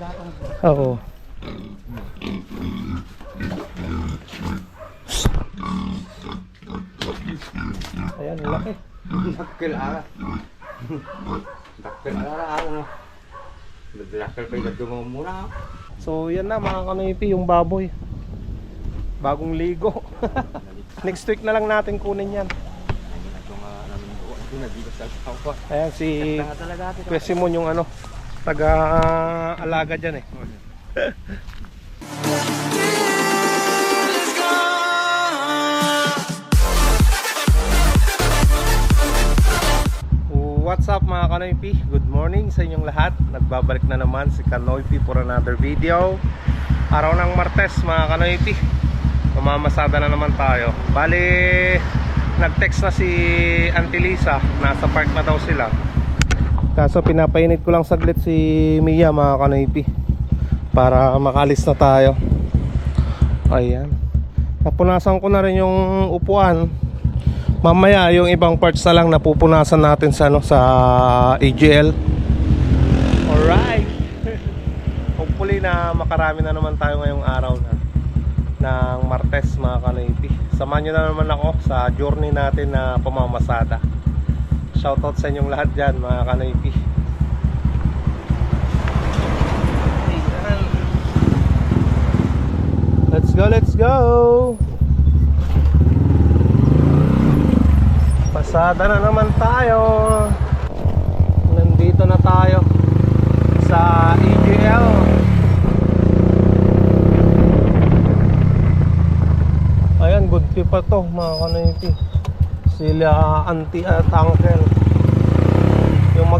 gatong. Oo. Ayan, laki. Dakkel ara. Dakkel ara ano. Dakkel pa yung mo muna. So, yan na mga kanoypi, yung baboy. Bagong ligo. Next week na lang natin kunin yan. Ayan, si. Kuya Simon yung ano, taga-alaga dyan eh. What's up mga Kanoypi? Good morning sa inyong lahat. Nagbabalik na naman si Kanoypi for another video. Araw ng Martes mga Kanoypi. Mamamasada na naman tayo. Bali, nag-text na si Auntie Lisa. Nasa park na daw sila. Kaso pinapainit ko lang saglit si Mia mga Kanoypi. Para makalis na tayo. Ayan. Napunasan ko na rin yung upuan. Mamaya yung ibang parts na lang napupunasan natin sa ano sa AGL. Alright. Hopefully na makarami na naman tayo ngayong araw na ng Martes mga kanoipi. Samahan nyo na naman ako sa journey natin na pamamasada. Shoutout sa inyong lahat dyan mga kanoipi. Let's go, let's go! Pasada na naman tayo. Nandito na tayo sa EGL. Ayan, good pee pa to mga kanoypi. Sila auntie at.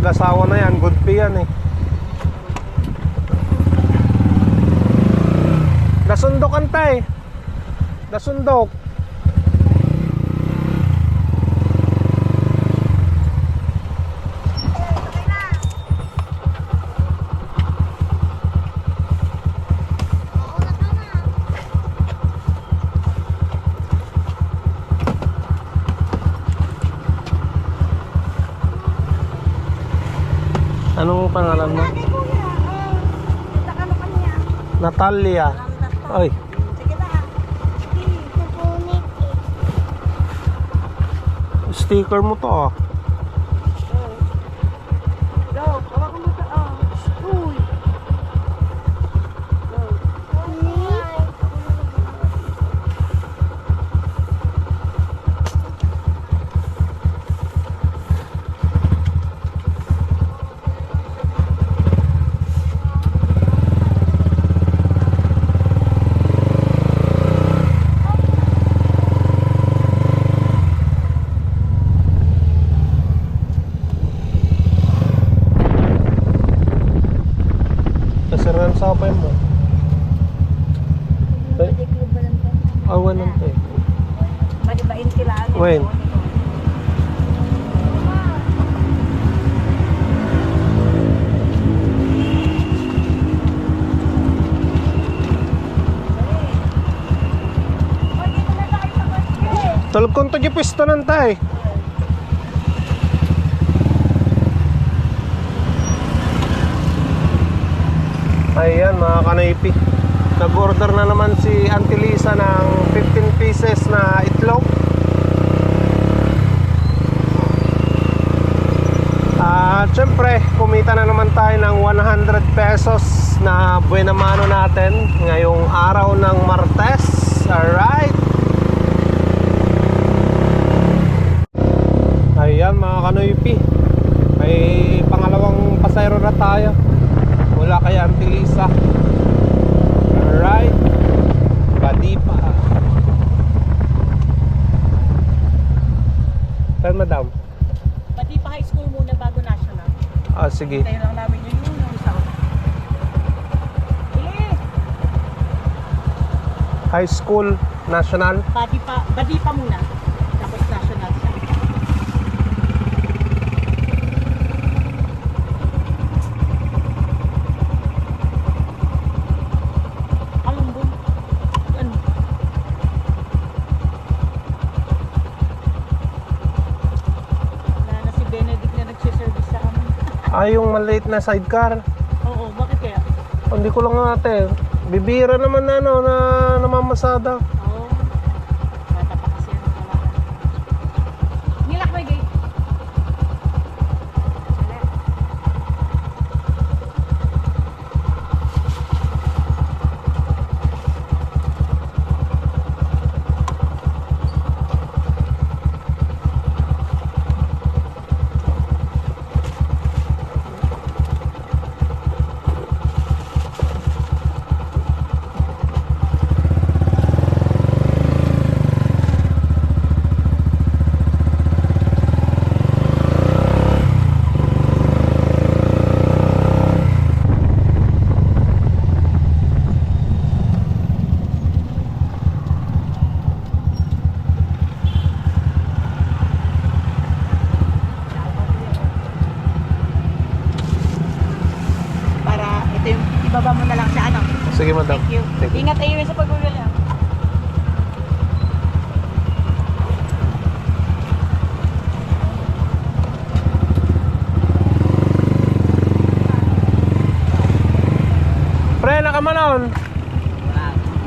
Mag-asawa na yan, good pee yan eh. Nasundok antay. Nasundok. Natalia. Eh. sticker mo to ah. Go, hawak mo sa ah. Uy. Go. Kasarahan sa apay mo. Ay, Hindi ko ba lang to? awan lang to eh. Malibain sila. ano, When? ito, ito. Oy, dito na tayo sa kotse. Tulog kong tagi pwesto ng tay. Ayan mga kanaypi. Nag-order na naman si Auntie Lisa ng 15 pieces na itlog. At syempre, kumita na naman tayo ng 100 pesos na buena mano natin ngayong araw ng Martes. Alright. Ayan mga kanoypi May pangalawang pasayro na tayo Mula kay Auntie Lisa Alright Badipa Saan madam? Pati pa high school muna bago national. Ah sige Tayo lang namin yun yung isa. Eh, High school National pati pa, pati pa muna. Maliit na sidecar Oo, bakit kaya? Hindi ko lang ate. Bibira naman na ano na namamasada.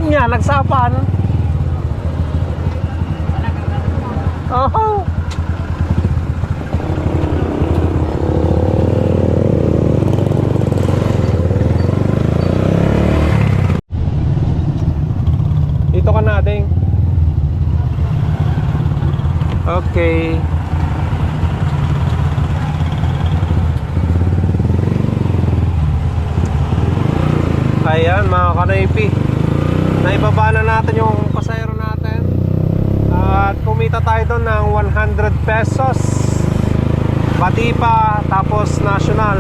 Nya, nagsapan. Oh. Dito ka na. Okay. Ayan mga kanaypi Naibaba na natin yung pasayro natin. At kumita tayo doon ng 100 pesos. Batipa tapos national.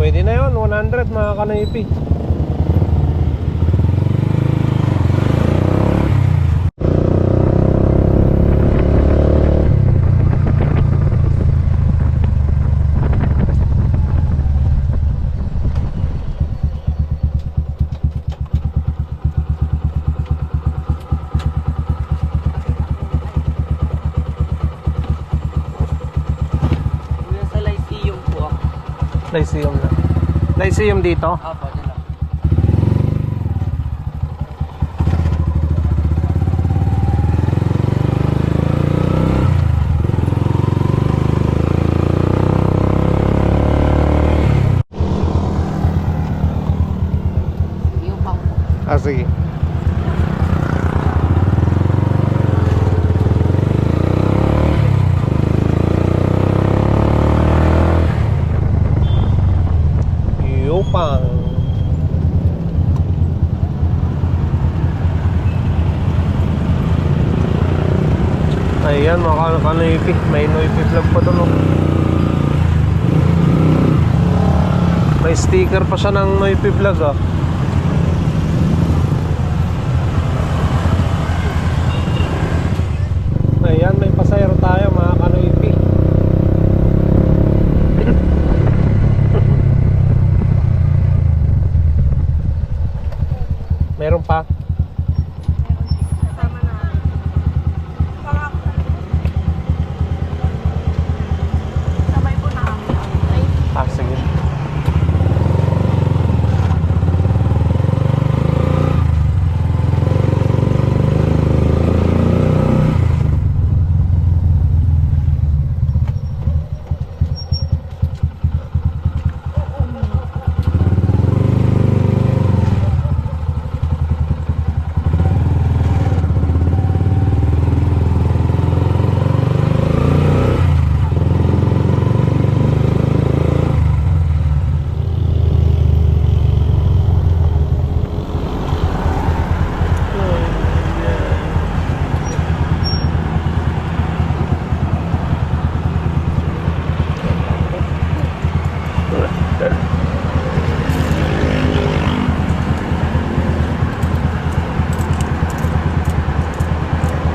Pwede na yun 100 mga kanaypi Nasa Lyceum po ako. Lyceum na Lyceum dito? Apo, dyan lang. Yung pang Ah sige Yupang Ayan mga kanoypi May noypi vlog pa doon oh. May sticker pa siya ng noypi vlog ah Ayan, may pasayro tayo mga kanoypi. Meron pa? Kasama na. Sabay po na kami. Ay, Ah, sige.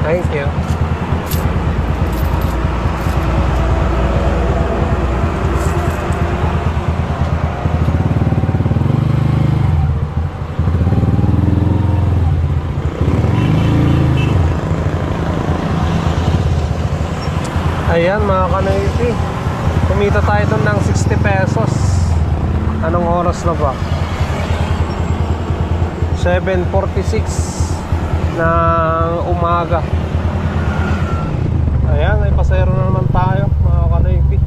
Thank you. Ayan mga kanoypi Kumita tayo doon ng 60 pesos Anong oras na ba? 7.46 ng umaga. Ayan, may pasayro na naman tayo, mga kanoypi.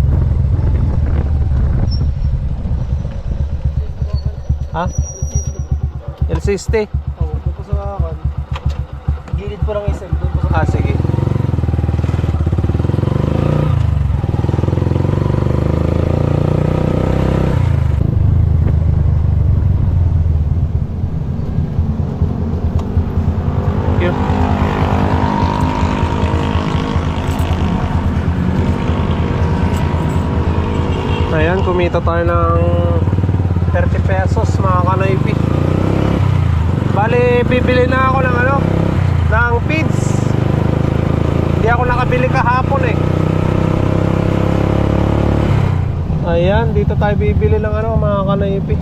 Ha? LCST? Oo, doon po sa. Gilid po ng isang, doon po sa Ah, sige. Kumita tayo ng 30 pesos mga kanoypi. Bali, bibili na ako ng ano, ng feeds. Hindi ako nakabili kahapon eh. Ayan, dito tayo bibili ng ano, mga kanaypi.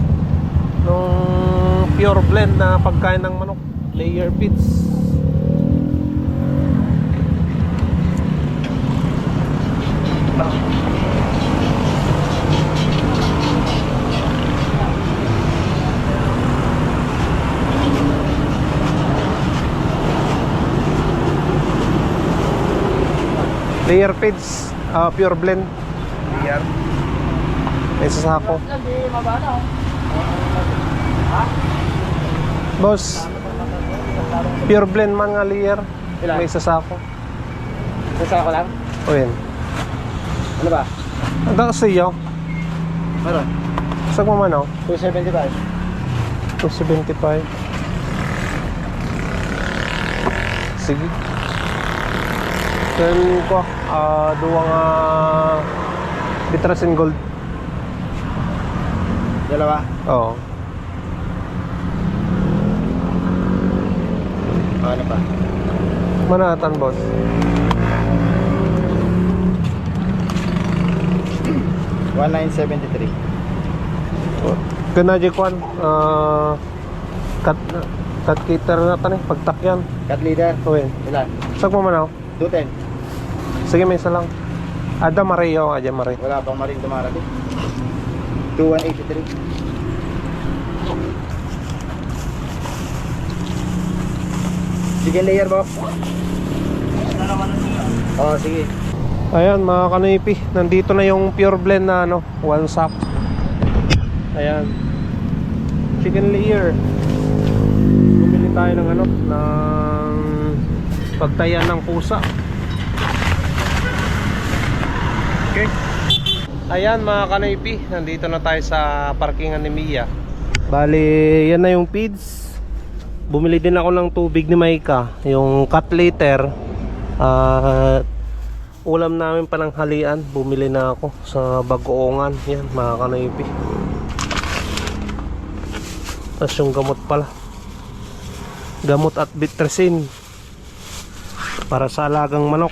Nung pure blend na pagkain ng manok. Layer feeds. Layer feeds, ah, pure blend. Layer. May sasako. Boss, pure blend man nga layer. Ilan? May sasako. Sasa ko lang? O yan. Ano ba? Ang kasi yo. Ano? Sag mo man oh. 275. 275. Sige. Then ko, ah, duwa nga Bitrasin Gold. Dalawa? Oo. Ano pa? Manatan, boss. One nine seventy three. Kana di kwan, ah, cut, cut cater na tan eh, pagtakyan. Cat leader. O yan. Ilan? Sag mo man oh. 210. Sige, may isa lang. Ada Mario, Ada Mario. Wala pang maring dumarating. 2183. Sige layer box. Oh, sige. Ayan mga kanipi, nandito na yung pure blend na ano, one sack. Ayan. Chicken layer. Bumili tayo ng ano, ng pagtayan ng pusa. Okay. Ayan mga kanipi, nandito na tayo sa parkingan ni Mia. Bali, yan na yung feeds. Bumili din ako ng tubig ni Maika, yung cut liter. At ulam namin pananghalian bumili na ako sa bagoongan yan mga kanoypi tapos yung gamot pala gamot at bitresin para sa alagang manok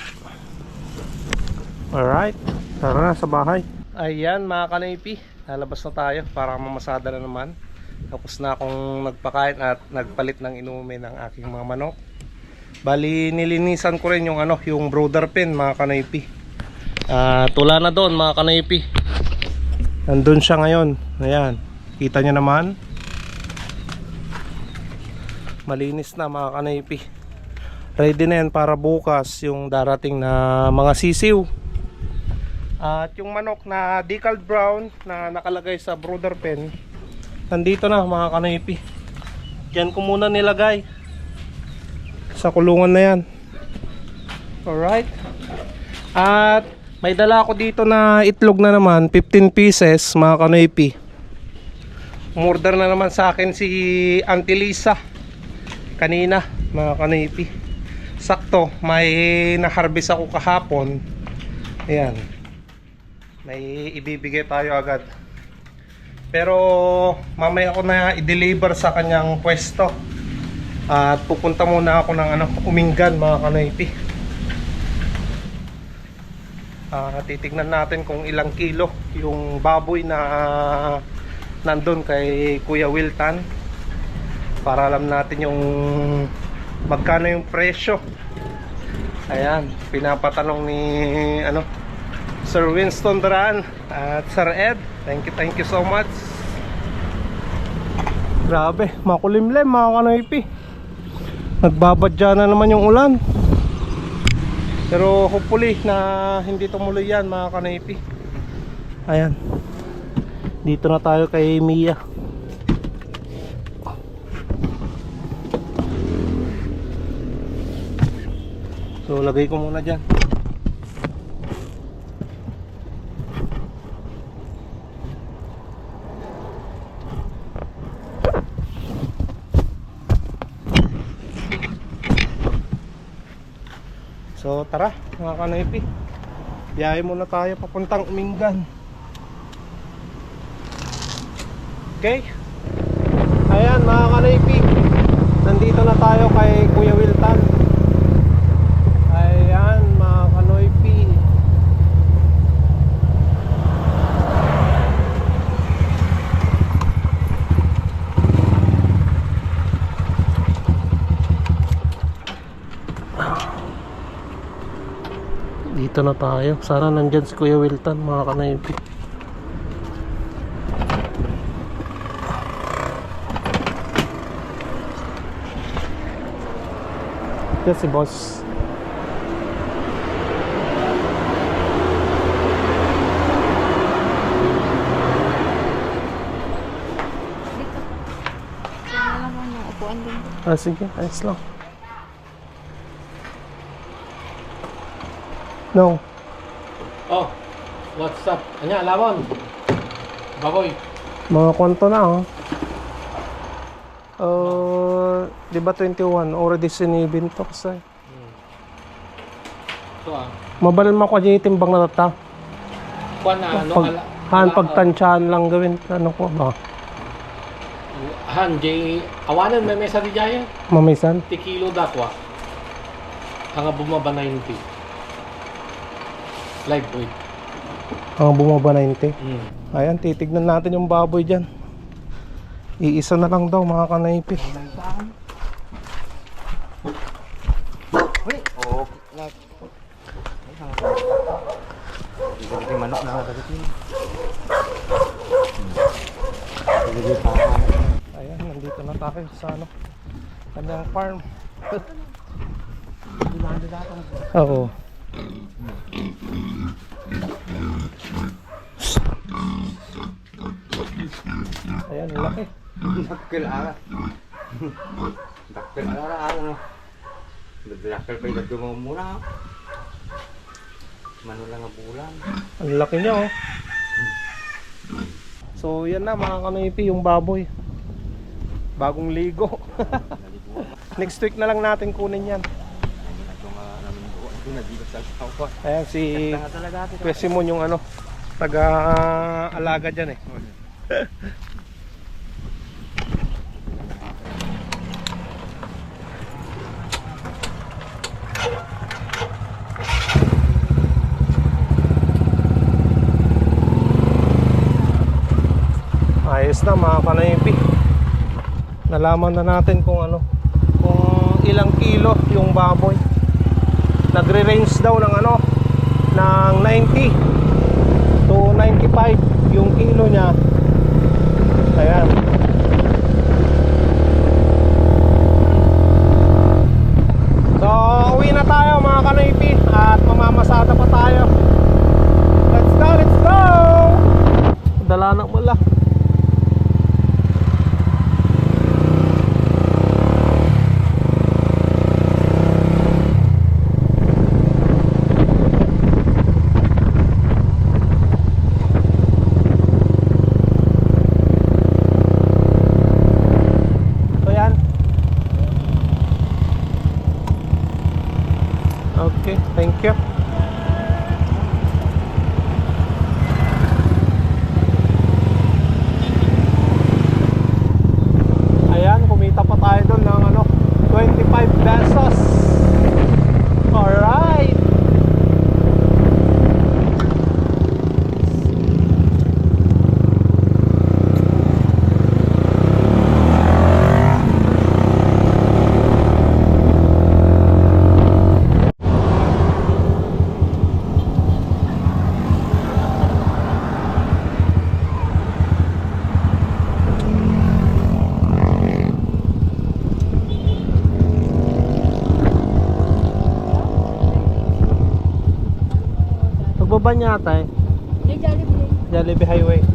alright tara na sa bahay ayan mga kanoypi lalabas na tayo para mamasada na naman tapos na akong nagpakain at nagpalit ng inumin ng aking mga manok Bali nilinisan ko rin yung ano, yung brother pen mga kanaypi. Ah, tula na doon mga kanaypi. Nandun siya ngayon. Ayan. Kita niyo naman. Malinis na mga kanaypi. Ready na yan para bukas yung darating na mga sisiw. At yung manok na decaled brown na nakalagay sa brother pen. Nandito na mga kanaypi. Diyan ko muna nilagay. Sa kulungan na yan. Alright. At may dala ako dito na itlog na naman 15 pieces mga kanoypi umorder na naman sa akin si Auntie Lisa. Kanina mga kanoypi sakto may na-harvest ako kahapon. Ayan may ibibigay tayo agad pero mamaya ko na i-deliver sa kanyang pwesto at pupunta muna ako ng ano, Umingan mga kanoypi. Ah, titignan natin kung ilang kilo yung baboy na nandun kay Kuya Wiltan para alam natin yung magkano yung presyo. Ayan, pinapatanong ni ano Sir Winston Duran at Sir Ed. Thank you, thank you so much. Grabe, makulimlim mga kanoypi. Nagbabadya na naman yung ulan. Pero hopefully na hindi tumuloy yan mga kanoypi. Ayan. Dito na tayo kay Mia. So lagay ko muna dyan. So tara mga kanoypi Biyahe muna tayo papuntang Umingan Okay? Ayan mga kanoypi Nandito na tayo kay Kuya Wiltan Ayan mga kanoypi Dito na tayo. Sana nandyan si Kuya Wilton, mga kanaypi. Yan si boss. Ah, sige. Ayos lang. No. Oh, what's up? Anya, lamon. Baboy. Mga kwanto na, oh. Uh, di ba 21? Already sinibin to kasi. So ah, Mabalin mo ko dyan yung timbang na tata. kuan na ano Pag, ala. han, pagtansyahan lang gawin. Ano ko ba? Han, jay awanan may mesa di jaya. Mamisan? Ti kilo dakwa. Hanga bumaba 90. Live weight. Ang bumaba 90. Mm. Ayan, titignan natin yung baboy dyan. Iisa na lang daw mga kanaypi. Ayan, nandito na tayo sa ano, kanyang farm. Oo. Ayan, ang laki. Dakkel ara. Dakkel ara ano. Dakkel pa yung mga mura. Mano lang ang bulan. Ang laki niya oh. So yan na mga kanoypi yung baboy. Bagong ligo. Next week na lang natin kunin yan. Ayan si. Kuya Simon yung ano, taga alaga dyan eh. Ayos na mga kanaypi. Nalaman na natin kung ano, kung ilang kilo yung baboy. Nagre-range daw ng ano, ng 90 to 95 yung kilo niya. Ayan. So, uwi na tayo mga kanaypi at mamamasada pa tayo. Let's go, let's go! Dalanak mo lang. Montalban yata eh. May Jollibee. Jollibee Highway.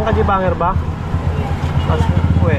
Pang kajibanger ba? Mas, uwe.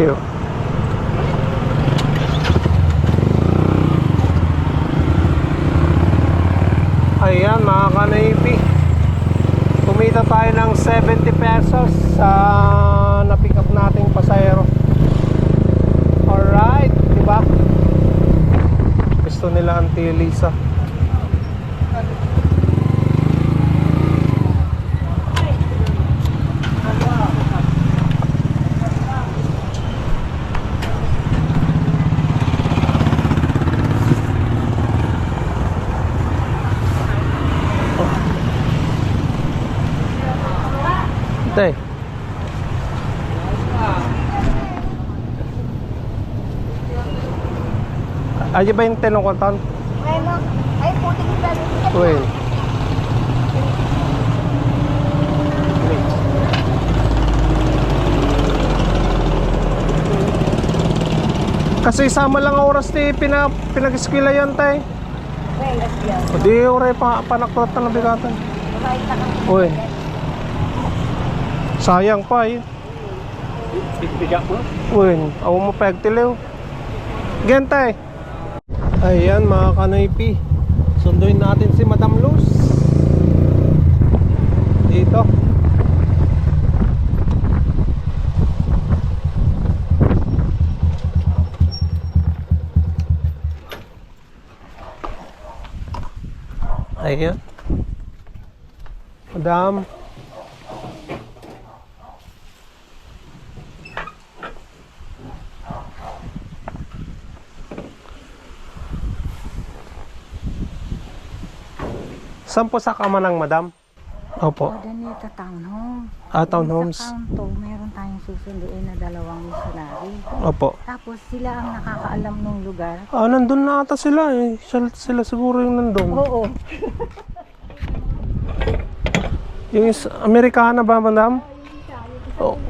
Thank you. Ayan mga kanaypi Kumita tayo ng 70 pesos sa na-pick up nating pasayero Alright, di ba? Gusto nila ang Tia Lisa Tay. Ayo ba yung tenong kontan? Ay. Ay, puti ko ba? Uy. Kasi sama lang ang oras ni pina, pinag-eskwela yan tay. Well, go. O di oray pa panakot na nabigatan. Uy. Sayang pa eh. Bigyan mo. Uy, ako mo pagtiliw. Gentay. Ayan mga kanaypi. Sunduin natin si Madam Luz. Dito. Ayan. Madam. Saan po sa kamanang madam? Opo. Danita Town Home. Ah, townhomes. Sa kanto, meron tayong susunduin na dalawang missionary. Opo. Tapos sila ang nakakaalam ng lugar. Ah, nandun na ata sila eh. Sila, sila siguro yung nandun. Oo. Yung is Amerikana ba, madam? Oh.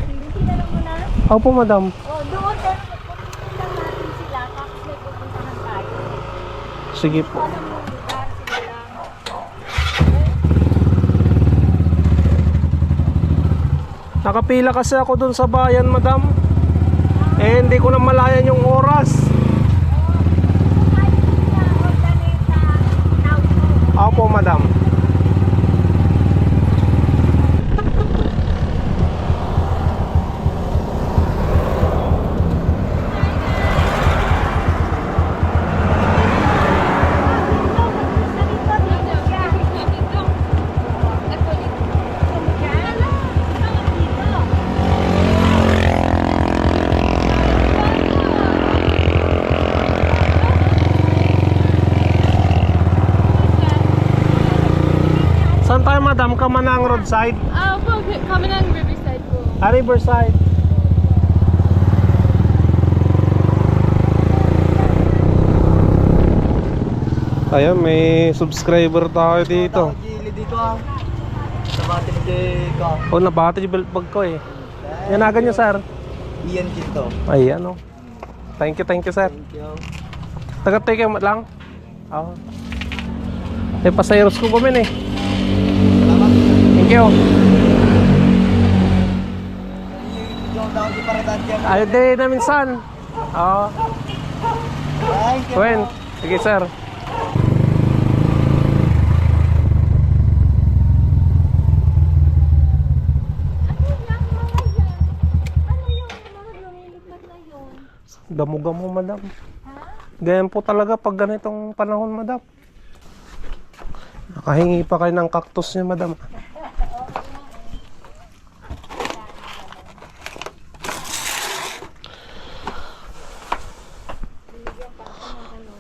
Opo, madam. Oh, doon pero pupuntahan natin sila tapos may pupuntahan tayo. Sige po. Alam mo lugar sila lang. Nakapila kasi ako dun sa bayan, madam. Eh, hindi ko na malayan yung oras. Opo, madam. Roadside? Ah, po, kami ng Riverside po. Ah, Riverside. Ayan, may subscriber tayo dito. Gilid dito ah. Tinigay ka. Oh, nabati yung belt bag ko eh. Yanagan nyo, sir. Ian Quinto. Ayan, oh. Thank you, thank you, sir. Thank you. Taga-take lang. Oo. Eh, pasayros ko kami eh. Thank you. Ayaw din na minsan. Oo. Ay, Gwen. Sige, sir. Yun? Damo-gamo, madam. Ha? Ganyan po talaga pag ganitong panahon, madam. Nakahingi pa kayo ng cactus niya, madam. Bigyan pa ako ng ano.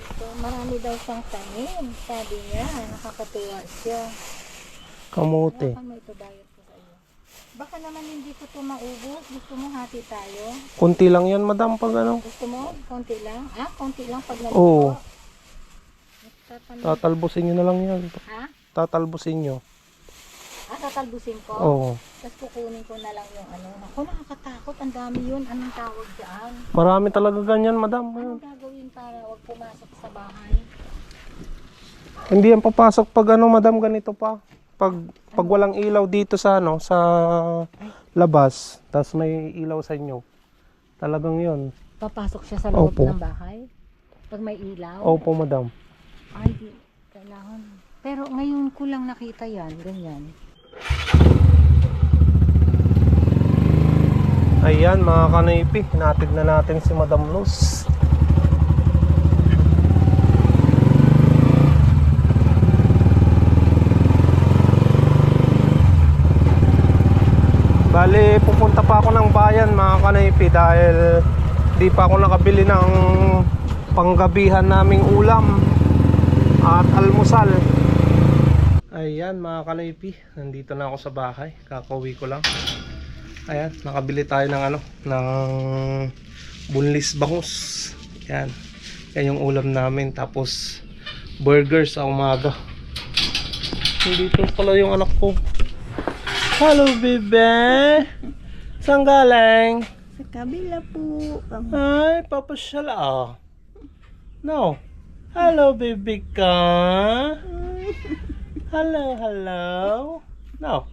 Ito, marami daw siyang tanim. Sabi niya, nakakatuwa siya. Kamote. Baka may bayad ko sa iyo. Baka naman hindi ko ito maubos. Gusto mo hati tayo? Kunti lang yan, madam, pag ano. Gusto mo? Konti lang? Ah, konti lang pag nalito. Oo. Tatanong- Tatalbusin nyo na lang yan. Ha? Tatalbusin nyo. Ah, tatalbusin ko? Oo. Tapos kukunin ko na lang yung ano. Ako, nakakatakot. Ang dami yun. Anong tawag dyan? Marami talaga ganyan, madam. Anong gagawin para wag pumasok sa bahay? Hindi yan papasok pag ano, madam, ganito pa. Pag pag walang ilaw dito sa ano, sa labas, tapos may ilaw sa inyo. Talagang 'yon. Papasok siya sa loob Opo. ng bahay? Pag may ilaw? Opo, madam. Ay, di. Kailangan. Pero ngayon ko lang nakita yan. Ganyan. Ayan, mga kanaypi, hinatid na natin si Madam Luz. Bali, pupunta pa ako ng bayan mga kanaypi dahil di pa ako nakabili ng panggabihan naming ulam at almusal. Ayan mga kanaypi, nandito na ako sa bahay, kakauwi ko lang. Ayan, nakabili tayo ng ano, ng bunlis bangus. Yan. Yan yung ulam namin. Tapos, burger sa umaga. Dito pala yung anak ko. Hello, bebe! Saan galing? Sa kabila po. Ay, papasyal ah. No. Hello, baby ka. Hello, hello. No.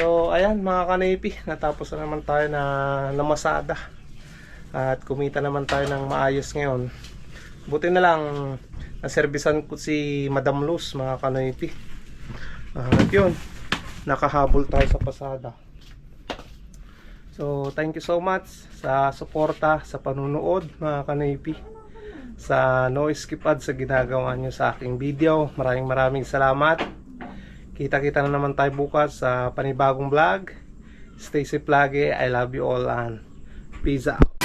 So, ayan mga kanipi, natapos na naman tayo na namasada. At kumita naman tayo ng maayos ngayon. Buti na lang, naservisan ko si Madam Luz mga kanipi. At yun, nakahabol tayo sa pasada. So, thank you so much sa suporta, sa panunood mga kanipi. Sa no skip ad sa ginagawa nyo sa aking video. Maraming maraming salamat. Kita-kita na naman tayo bukas sa panibagong vlog. Stay safe lagi. I love you all and peace out.